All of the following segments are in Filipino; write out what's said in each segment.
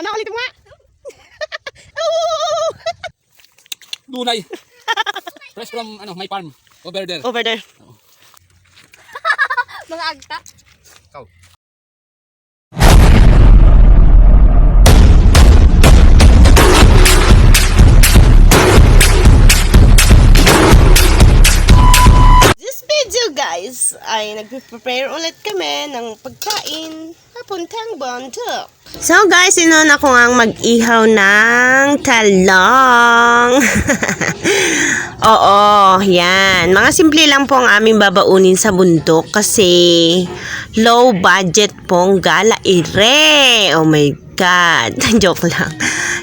Ano, ulit mo nga. Dunay. Fresh from ano, my farm. Over there. Over there. Mga agta. Ikaw. This video guys ay nagpe-prepare ulit kami ng pagkain papuntang bundok. So guys, inuna ko ang mag-ihaw ng talong. Oo, yan. Mga simple lang po ang aming babaunin sa bundok kasi low budget pong gala ire. Oh my God. Joke lang.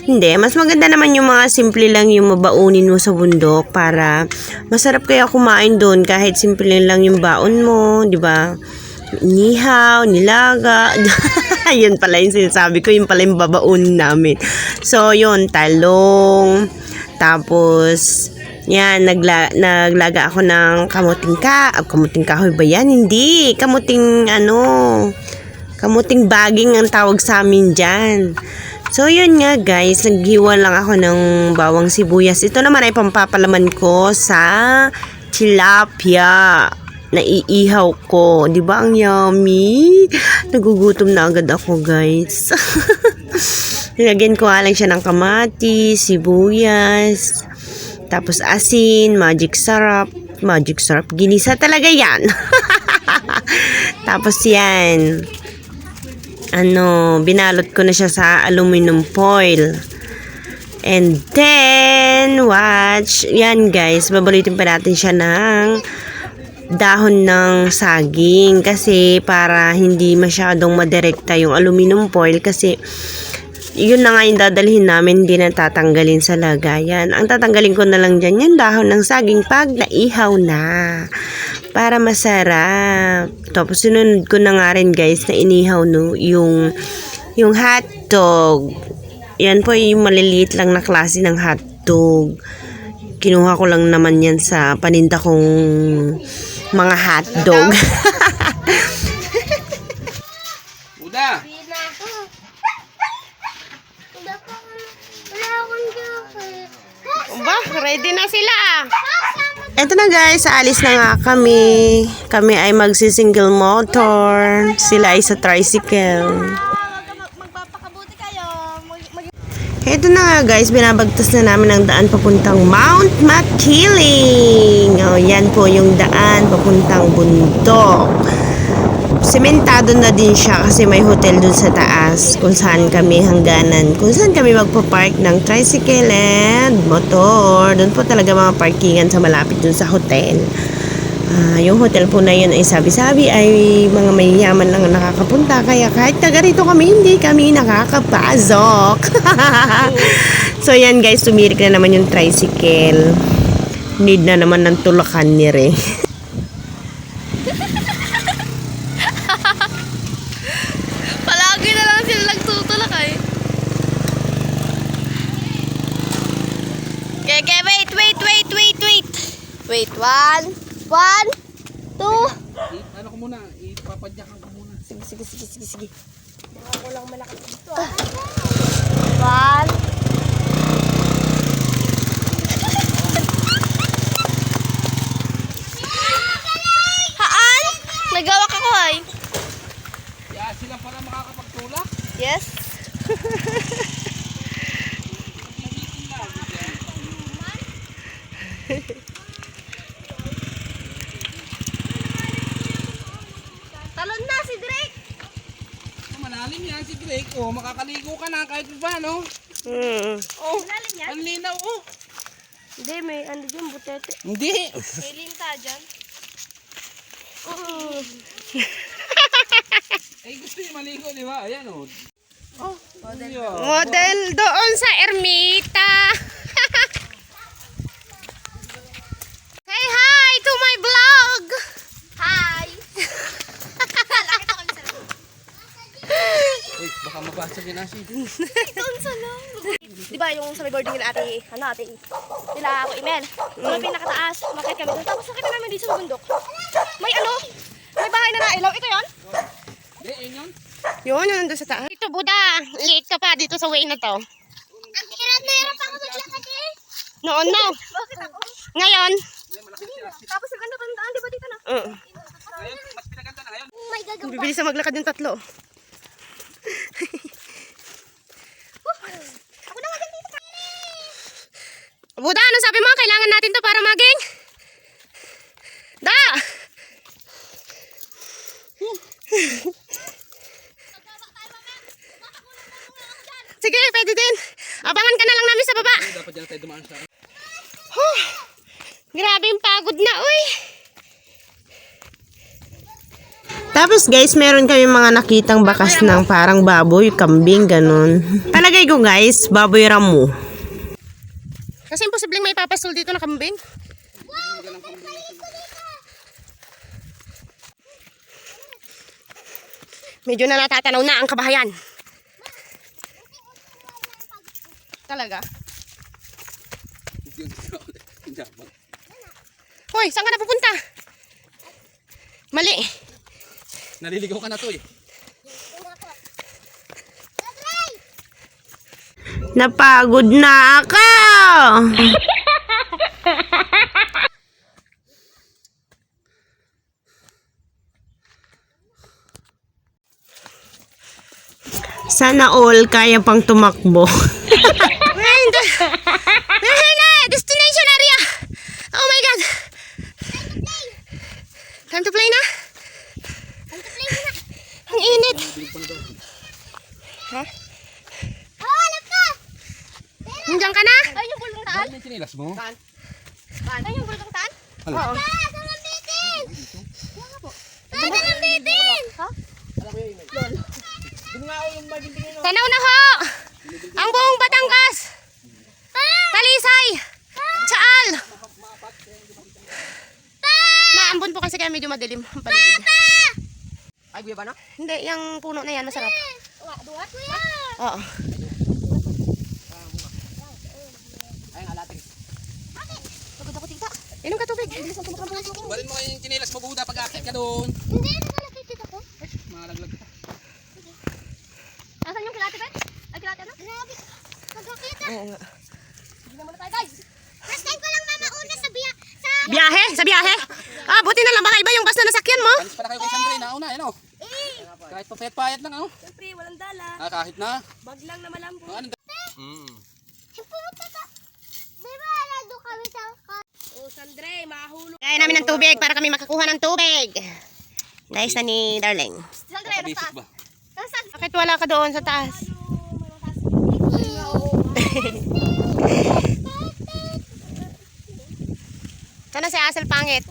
Hindi, mas maganda naman yung mga simple lang yung mabaunin mo sa bundok para masarap kaya kumain doon kahit simple lang yung baon mo, di ba? Nihaw, nilaga. yun pala yung sinasabi ko, yun pala yung babaunin namin. So, yun, talong. Tapos, yan, nagla, naglaga ako ng kamuting ka. ah, Kamuting kahoy ba yan? Hindi. Kamuting, ano, kamuting baging ang tawag sa amin dyan. So, yun nga guys, naghiwa lang ako ng bawang sibuyas. Ito naman ay pampapalaman ko sa tilapia na iihaw ko. Di ba ang yummy? Nagugutom na agad ako guys. Nilagyan ko lang siya ng kamati, sibuyas, tapos asin, magic sarap, magic sarap, ginisa talaga yan. tapos yan, ano, binalot ko na siya sa aluminum foil. And then, watch, yan guys, babalitin pa natin siya ng dahon ng saging kasi para hindi masyadong madirekta yung aluminum foil kasi yun na nga yung dadalhin namin, hindi na tatanggalin sa lagayan. Ang tatanggalin ko na lang dyan yung dahon ng saging pag naihaw na. Para masarap. Tapos sinunod ko na nga rin guys na inihaw no, yung, yung hotdog. Yan po yung maliliit lang na klase ng hotdog. Kinuha ko lang naman yan sa paninda kong mga hotdog. Uda. Hindi na ako. Wala pa ako. Wala akong jacket. Ba, ready na sila. Eto na guys, alis na nga kami. Kami ay magsi-single motor. Sila ay sa tricycle. Eto na nga guys, binabagtas na namin ang daan papuntang Mount Makiling. O, yan po yung daan papuntang bundok. Sementado na din siya kasi may hotel dun sa taas kung saan kami hangganan. Kung saan kami magpa-park ng tricycle and motor. Doon po talaga mga parkingan sa malapit dun sa hotel. Ah, yung hotel po na yun ay sabi-sabi ay mga mayayaman lang ang nakakapunta kaya kahit taga rito kami hindi kami nakakapasok. so yan guys, tumirik na naman yung tricycle. Need na naman ng tulakan ni Re. ipapadyakan ko muna. Sige, sige, sige, sige, sige. Ako lang malaki dito ah. One. Haan? Nagawak ako ay. Yeah, sila pala makakapagtulak. Yes. Talon na si Drake. Oh, malalim yan si Drake. Oh, makakaligo ka na kahit pa, no? Hmm. Oh, Malalim yan? ang linaw, oh. Hindi, may ano dyan, butete. Hindi. May linta dyan. Eh, gusto niya maligo, di ba? Ayan, oh. Oh, Yeah. Model doon sa Ermita. Say hi to my vlog! Hi! Uy, baka mabasag yun, Ashi. Doon sa lang. Di ba yung sa may boarding nila ate, ano ate, nila ako email. Yung pinakataas, makit kami doon. Tapos nakita namin dito sa bundok. May ano, may bahay na nailaw. Ito yon Hindi, yun yun. Yun, yun nandun sa taas. Ito Buda. Late ka pa dito sa way na to. Ang hirap na hirap ako maglakad eh. Noon no. Bakit ako? Ngayon. Tapos ang ganda pa ng daan, di ba dito na? Uh, Ngayon, mas pinaganda na ngayon. Oh my God, bibilis na maglakad yung tatlo. Ako na nga dito. Buda, ano sabi mo? Kailangan natin to para maging? Da! Sige, pwede din. Abangan ka na lang namin sa baba. Dapat dyan tayo dumaan sa. Huh. Grabe yung pagod na, uy. Tapos guys, meron kami mga nakitang bakas ng parang baboy, kambing, ganun. Talagay ko guys, baboy ramo. Kasi imposibleng may papasol dito na kambing. Medyo na natatanaw na ang kabahayan. Talaga? Hoy, saan ka na pupunta? Mali. Naliligaw ka na to eh. Napagod na ako. Sana all kaya pang tumakbo. Na, destination area. Oh my God. Time to play na? Ang init. Ha? Oh, alam ka! Nandiyan ka na? Ay, yung yung chinilas mo? Ay, yung bulong taan? Ano? Oo. Ah, dalang bitin! Ah, dalang bitin! Ha? Tanaw na ho! Ang buong Batangas! Talisay! Tsaal! Naambon po kasi kaya medyo madilim ang paligid. Ay, guya ba na? Hindi, yung puno na yan masarap. Duwat mo yan! Oo. Ay, ang alating. Pagod ako tita. Inom ka tubig. Balin mo kayo yung chinilas mo, Buda, pag akit ka doon. Hindi, nakalakit ako. Malaglag kita. Asan yung kilate, Ben? Ay, kilate ano? Grabe. Pagkakita. Oo nga. Hindi na muna tayo, guys. First time ko lang mamauna sa biya. Sa... Biyahe? Sa biyahe? Ah, buti na lang baka iba yung bus na nasakyan mo. Alis pala kayo kay Sandrine, nauna, yan o. Eh! Kahit papayat-payat lang, ano? Siyempre, walang dala. Ah, kahit na. Bag lang na malambo. Ano? Mm. Pumunta ka. Di ba, nado kami sa... Oh, Sandre, mahulog. Kaya namin ng tubig para kami makakuha ng tubig. Nice na ni Darling. Bakit wala ka doon sa taas? Sana si Asel pangit.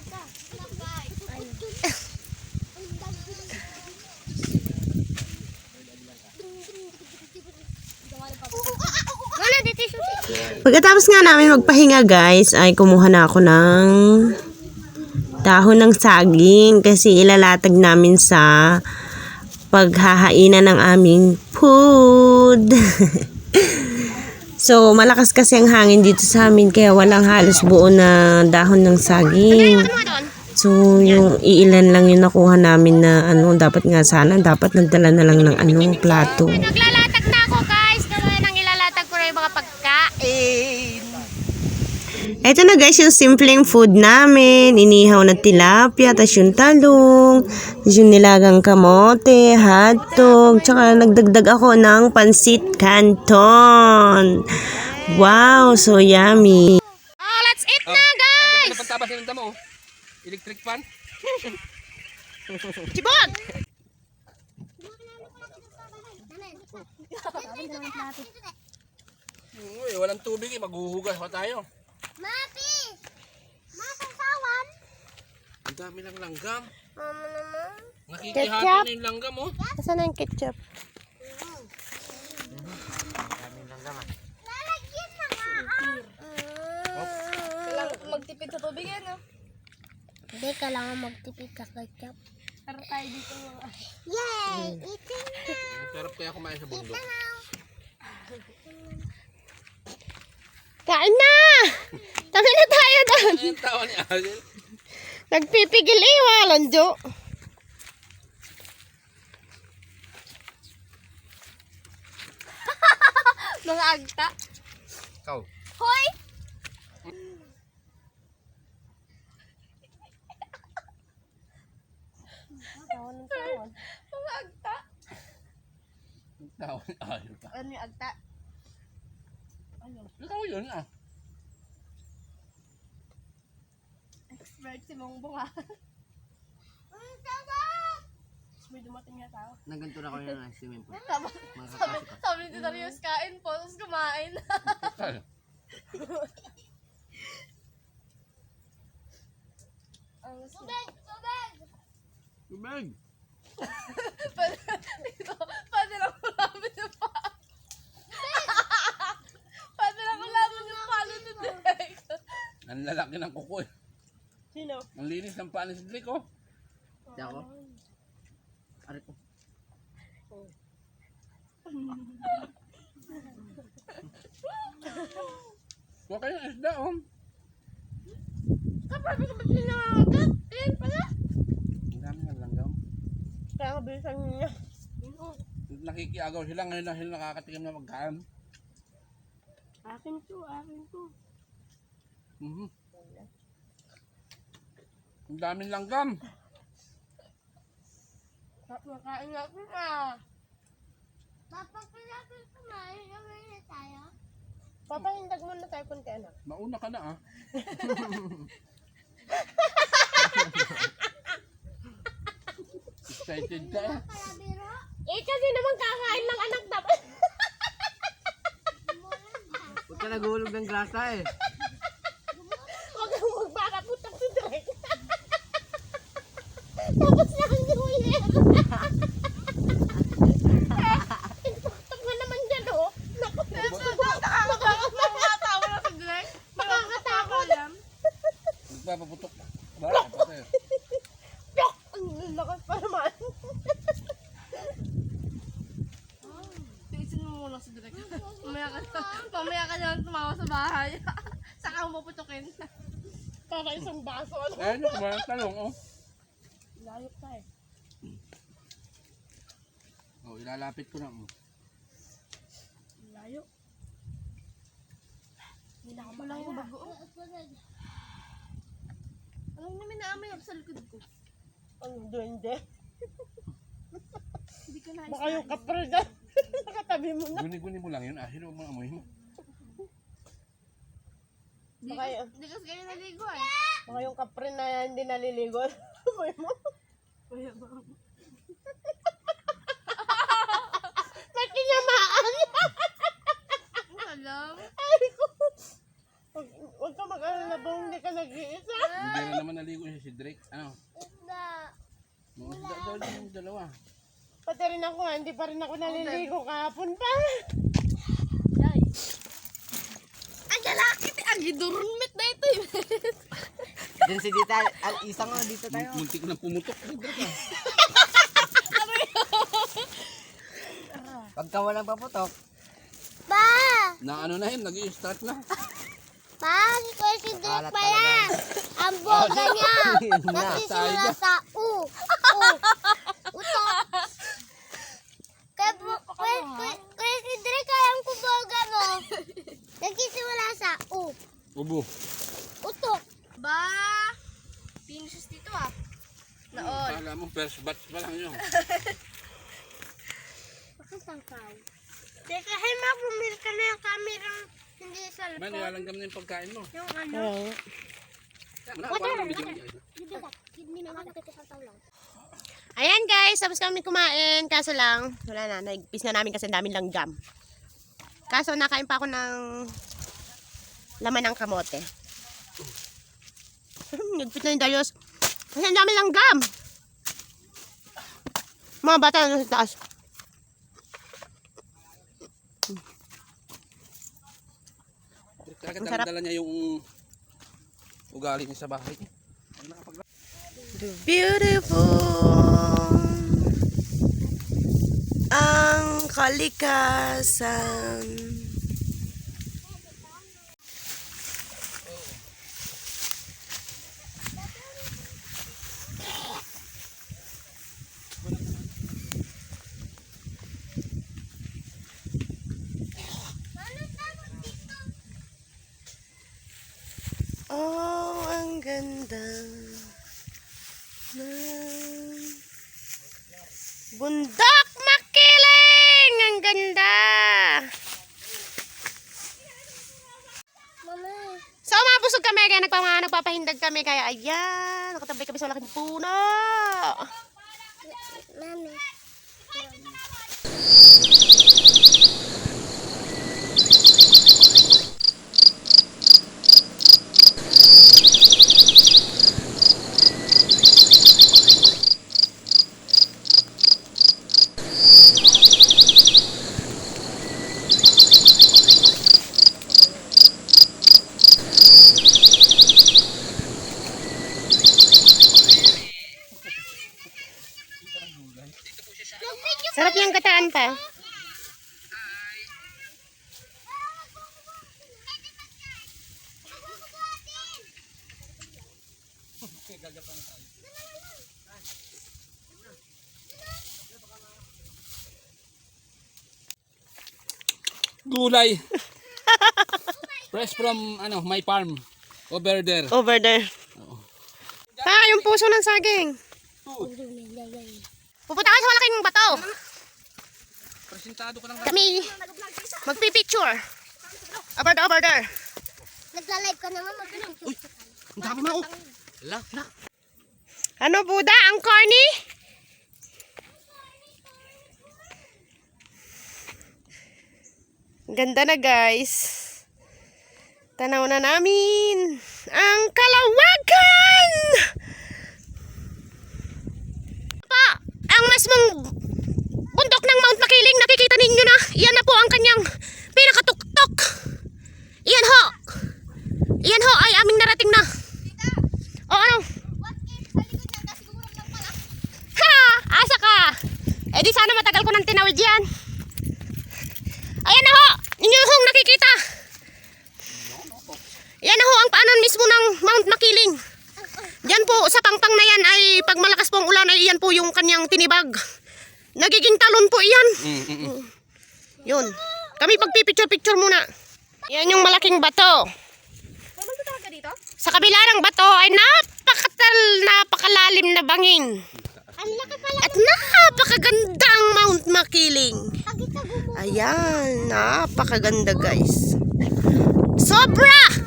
Pagkatapos nga namin magpahinga guys, ay kumuha na ako ng dahon ng saging kasi ilalatag namin sa paghahainan ng aming food. so, malakas kasi ang hangin dito sa amin kaya walang halos buo na dahon ng saging. So, yung iilan lang yung nakuha namin na ano, dapat nga sana, dapat nagdala na lang ng ano, plato. Ito na guys, yung simpleng food namin. Inihaw na tilapia, tas yung talong, tas yung nilagang kamote, hotdog, tsaka nagdagdag ako ng pansit canton. Wow, so yummy. Oh, let's eat Oh. na, guys! Ano pantabas yung damo? Electric fan? Chibog! Uy, walang tubig eh. Maghuhugas pa tayo. Mapi! Mapasawan! Ang dami ng langgam. Mama naman. Nakikihati na yung langgam oh. Asan na yung ketchup? Lalagyan na nga. Kailangan magtipid sa tubig yan, ah. Hindi, kailangan magtipid sa ketchup. Tara tayo dito mga. Yay! Eating na! Ang sarap kaya kumain sa bundok. Kain na! Tabi na tayo doon. Ay, yung tawa ni Alin. Nagpipigil eh, walang jo. Mga agta. Ikaw. Hoy! Mga agta. Ikaw. Ayaw pa. Ano yung agta? Ikaw yun ah. Expert si Mongbong ah. Ang sarap! May dumating na tao. Naganto na ko yun ng swimming pool. Sabi, kakasok. sabi ni Darius, kain po, tapos kumain. Ang Tubig! Tubig! Tubig. Pwede, dito, pwede lang ulamin yung paa. Pwede lang ulamin yung paa ni Direk. Ang lalaki ng kuko eh. Sino? Ang linis ng paa ni si Drake oh. Di ako. Ari ko. Huwag kayong isda oh. Kapag ko ba't nangangagat? Ayan pala. Ang dami ng langgam. Kaya kabilisan niya. Nakikiagaw sila ngayon na sila nakakatikim na magkaan. Akin to, akin to. Mhm. Ang daming langgam. Makain natin ah. Papa, natin kumain naman na tayo. Papahindag muna tayo konti anak. Mauna ka na ah. Excited ka eh. Kalabiro? Eh kasi naman kakain ng anak dapat. Huwag ka naguhulog ng grasa eh. Huwag kang magpakaputak si Drek. Tapos na ang New Year. Taktak mo naman dyan, oh. Naku, nakakatawa na si Drek. Nakakatakot. Magpapaputok. Ba? Kapatid. Piyok! Ang lakas pa naman. Tiisin mo muna si Drek. Mamaya ka na, mamaya ka na tumawa sa bahay. Saka mo putukin. Para isang baso. Ano? Eh, ano kumain ng talong oh. Layok tayo. Oh, ilalapit ko na mo. Layo. Hindi na ako lang yung bago. Alam namin na may sa likod ko. Ang duwende. Hindi ko na Baka yung kapre dyan. Nakatabi mo na. Guni-guni mo lang yun. Ah, hiro mo amoy mo. Hindi Baka yun. Hindi kasi kayo naligo eh. Baka yung kapre na yan, hindi naliligo. Amoy mo. Ba't tinamaan? Alam. Ay ko. Huwag, huwag ka mag-alala ba hindi ka nag-iisa? Hindi na naman naligo siya si Drake. Ano? Isda. Mga isda daw din yung dalawa. Pati rin ako nga, hindi pa rin ako naliligo kahapon pa. Yay. Ang lalaki. Ang gidurumit na ito eh. Diyan si Dita, al isang nga dito tayo. Muntik na pumutok. ah. Pagka walang paputok, Pa! Na ano na yun, nag-i-start na. Pa, si Kuya Drake Alat pala. Ang boga niya. Yun na, Nagsisimula sa U. U. Uto. Kaya po, Kuya, Kuya, Kuya si Drake, kayang kuboga mo. Nagsisimula sa U. Ubo. Uto. Ba? Pinusos dito ah. Naon. Kala mo, first batch pa lang yun. Bakit ang kaw? Teka, hey ma, bumili ka na yung camera. Hindi sa Man, nilalanggam na yung pagkain mo. Yung ano. Oo. Ba? Ayan guys, tapos kami kumain. Kaso lang, wala na. Nagpis na namin kasi ang daming langgam. Kaso nakain pa ako ng laman ng kamote. Nagpit na yung Darius. Kasi ang daming langgam. Mga bata na sa taas. Sarap. dala niya yung ugali niya sa bahay. Beautiful ang kalikasan. Oh, ang ganda. ng Bundok Makiling! Ang ganda! Mama, So, mabusog kami kaya nagpama, nagpapahindag kami kaya ayan, nakatabay kami sa malaking puno. mami. Sarap yung gataan pa. Gulay. Fresh from ano, my farm. Over there. Over there. Ah, yung puso ng saging. Pupunta ka sa malaking bato. Presentado ko lang. Kami magpipicture. Over there, over there. Nagla-live ka naman, magpipicture. Ang dami mo. Ala, ala. Ano, Buda? Ang corny? Ganda na, guys. Tanaw na namin ang kalawagan! Pa, ang masmong bundok ng Mount Makiling, nakikita ninyo na. Iyan na po ang kanyang pinakatuktok. Iyan ho. Iyan ho ay aming narating na. O ano? Ha! Asa ka? Eh di sana matagal ko nang tinawid yan. Ayan na ho! Ninyo hong nakikita. Yan ho ang paanan mismo ng Mount Makiling. Yan po, sa pangpang na yan ay pag malakas po ang ulan ay yan po yung kanyang tinibag. Nagiging talon po iyan. Mm, mm, mm. Yun. Kami pagpipicture-picture muna. Yan yung malaking bato. Ba talaga dito? Sa kabila ng bato ay napakatal, napakalalim na bangin. Ang. At napakagandang Mount Makiling. Ayan, napakaganda guys. Sobra! Eh.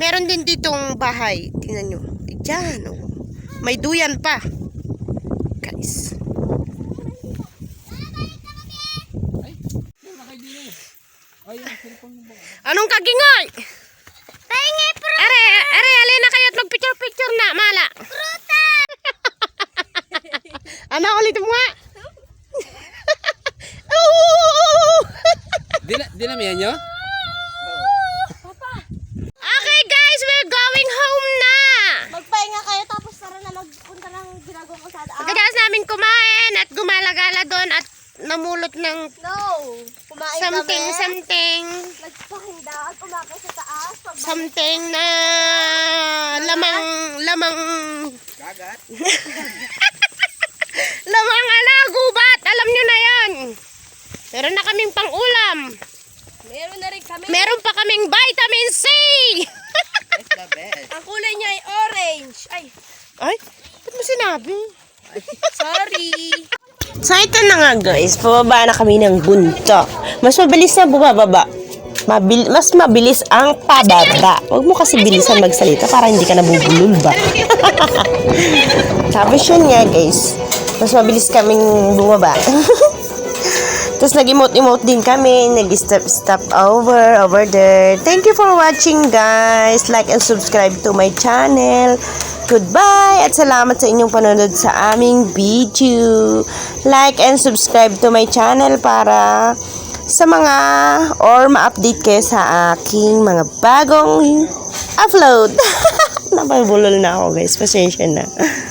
Meron din ditong bahay. Tingnan nyo. Diyan, oh. May duyan pa. Guys. Anong kagingoy? Pahingi pro. Are, are, alin na kayo't mag-picture-picture na, mala. Pruta. Ano ulit mo nga? Oo! Di na, di na miyan nyo? okay guys, we're going home na. Magpahinga kayo tapos tara na magpunta ng ginagawang kalsada. Ah, Pagkatapos namin kumain at gumalagala doon at namulot ng no! Kumain something, kami. something, Nagpahinda at umakit sa taas. Pag something na lamang, lamang, Kagat. lamang ala, gubat. Alam nyo na yan. Meron na kaming pang-ulam. meron na rin kami. Meron pa kaming vitamin C. It's the best. Ang kulay niya ay orange. Ay, Ay, ba't mo sinabi? sorry. So ito na nga guys, pababa na kami ng buntok. Mas mabilis na bumababa. Mabil mas mabilis ang pababa. Huwag mo kasi bilisan magsalita para hindi ka nabubulol ba. Tapos yun nga guys, mas mabilis kaming bumaba. Tapos nag-emote-emote din kami, nag-step-step over, over there. Thank you for watching guys. Like and subscribe to my channel. Goodbye at salamat sa inyong panonood sa aming video. Like and subscribe to my channel para sa mga or ma-update kayo sa aking mga bagong upload. Napabulol na ako guys. Pasensya na.